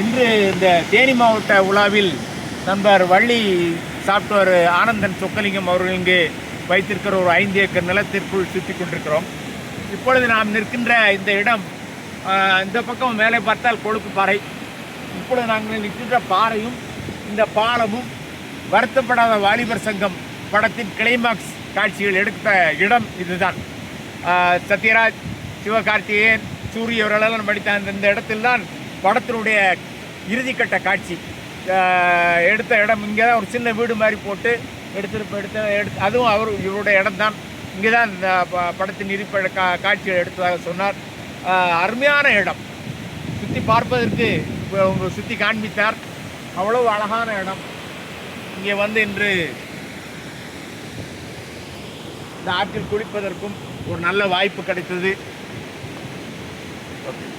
இன்று இந்த தேனி மாவட்ட உலாவில் நண்பர் வள்ளி சாப்ட்வேர் ஆனந்தன் சொக்கலிங்கம் அவர்கள் இங்கு வைத்திருக்கிற ஒரு ஐந்து ஏக்கர் நிலத்திற்குள் சுற்றி கொண்டிருக்கிறோம். இப்பொழுது நாம் நிற்கின்ற இந்த இடம் இந்த பக்கம் மேலே பார்த்தால் கொழுப்பு பாறை. இப்பொழுது நாங்கள் நிற்கின்ற பாறையும் இந்த பாலமும் வருத்தப்படாத வாலிபர் சங்கம் படத்தின் கிளைமாக்ஸ் காட்சிகள் எடுத்த இடம் இதுதான். சத்யராஜ் சிவகார்த்திகேயன் சூரிய அவர்களெல்லாம் நடித்த அந்த இந்த இடத்தில்தான் படத்தினுடைய இறுதிக்கட்ட காட்சி. எடுத்த இடம் இங்கே தான் ஒரு சின்ன வீடு மாதிரி போட்டு எடுத்துருப்ப எடுத்த எடுத்து அதுவும் அவர் இவருடைய இடம்தான். இங்கே தான் இந்த ப- படத்தின் இருப்ப கா காட்சிகள் எடுத்ததாக சொன்னார். அருமையான இடம். சுற்றி பார்ப்பதற்கு உங்களை சுற்றி காண்பித்தார். அவ்வளவு அழகான இடம். இங்கே வந்து இன்று இந்த ஆற்றில் குளிப்பதற்கும் ஒரு நல்ல வாய்ப்பு கிடைத்தது. ஓகே